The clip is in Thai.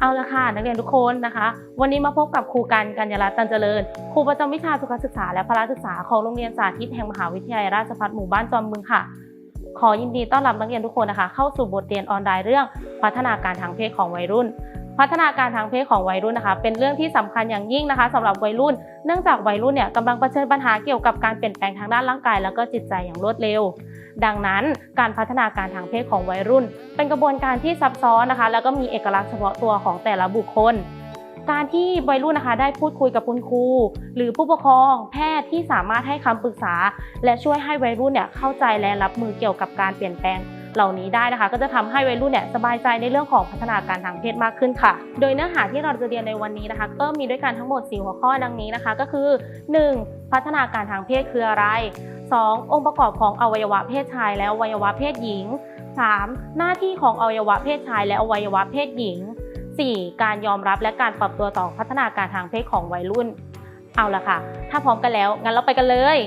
เอาละค่ะนักเรียนทุกคนนะคะ วันนี้มาพบกับครูกันกัญญารัตน์ตันเจริญครูประจำวิชาสุขศึกษาและพละศึกษาของโรงเรียนสาธิตแห่งมหาวิทยาลัยราชภัฏหมู่บ้านจอมบึงค่ะ ขอยินดีต้อนรับนักเรียนทุกคนนะคะ เข้าสู่บทเรียนออนไลน์เรื่อง พัฒนาการทางเพศของวัยรุ่น พัฒนาการทางเพศของวัยรุ่นนะคะ เป็นเรื่องที่สำคัญอย่างยิ่งนะคะสำหรับวัยรุ่น เนื่องจากวัยรุ่นเนี่ยกำลังเผชิญปัญหาเกี่ยวกับการเปลี่ยนแปลงทางด้านร่างกาย แล้วก็จิตใจอย่างรวดเร็ว ดังนั้นการพัฒนาการทางเพศของวัยรุ่น เป็นกระบวนการที่ซับซ้อนนะคะ แล้วก็มีเอกลักษณ์เฉพาะตัวของแต่ละบุคคล การที่วัยรุ่นนะคะได้พูดคุยกับคุณครู หรือผู้ปกครองแพทย์ที่สามารถให้คำปรึกษา และช่วยให้วัยรุ่นเนี่ยเข้าใจและรับมือเกี่ยวกับการเปลี่ยนแปลงเหล่านี้ได้นะคะ ก็จะทำให้วัยรุ่นเนี่ยสบายใจในเรื่องของพัฒนาการทางเพศมากขึ้นค่ะ โดยเนื้อหาที่เราจะเรียนในวันนี้นะคะ ก็มีด้วยกันทั้งหมด 4 หัวข้อดังนี้นะคะ ก็คือ 1. พัฒนาการทางเพศคืออะไร 2. องค์ประกอบของอวัยวะเพศชายและอวัยวะเพศหญิง 3. หน้าที่ของอวัยวะเพศชายและอวัยวะเพศหญิง 4. การยอมรับและการปรับตัวต่อพัฒนาการทางเพศของวัยรุ่น เอาละค่ะ ถ้าพร้อมกันแล้วงั้นเราไปกันเลย